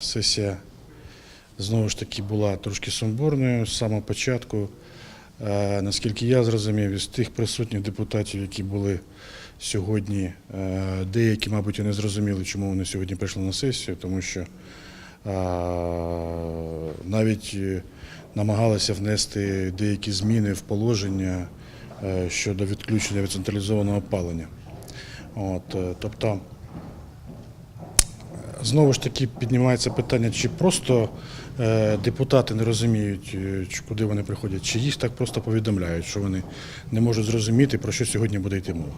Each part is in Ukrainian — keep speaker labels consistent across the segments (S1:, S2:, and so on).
S1: Сесія знову ж таки була трошки сумбурною з самого початку. Е, Наскільки я зрозумів, із тих присутніх депутатів, які були сьогодні, е, деякі, мабуть, і не зрозуміли, чому вони сьогодні прийшли на сесію, тому що е, навіть намагалися внести деякі зміни в положення щодо відключення від централізованого опалення. От, тобто, Знову ж таки піднімається питання, чи просто е, депутати не розуміють, е, куди вони приходять, чи їх так просто повідомляють, що вони не можуть зрозуміти, про що сьогодні буде йти мова.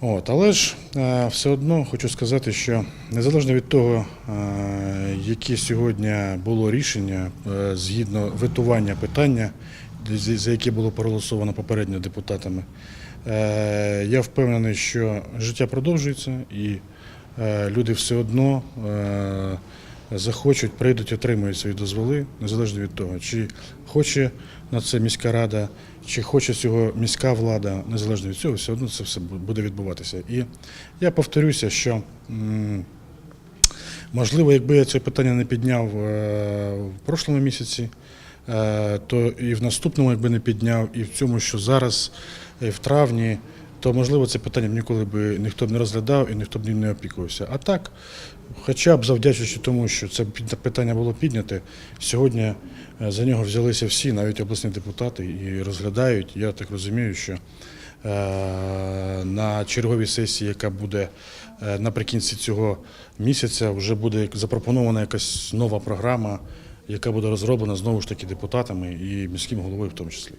S1: От, але ж е, все одно хочу сказати, що незалежно від того, яке сьогодні було рішення згідно витування питання, за яке було проголосовано попередньо депутатами, я впевнений, що життя продовжується і люди все одно е, захочуть, прийдуть, отримують свої дозволи, незалежно від того, чи хоче на це міська рада, чи хоче цього міська влада, незалежно від цього, все одно це все буде відбуватися. І я повторюся, що можливо, якби я це питання не підняв е, в прошлому місяці, е, то і в наступному, якби не підняв, і в цьому, що зараз, в травні, то можливо це питання б ніколи б ніхто б не розглядав і ніхто б ним не опікувався. А так, хоча б завдячуючи тому, що це питання було підняте, сьогодні е, за нього взялися всі, навіть обласні депутати, і розглядають. Я так розумію, що е, на черговій сесії, яка буде е, наприкінці цього місяця, вже буде запропонована якась нова програма, яка буде розроблена знову ж таки депутатами і міським головою в тому числі.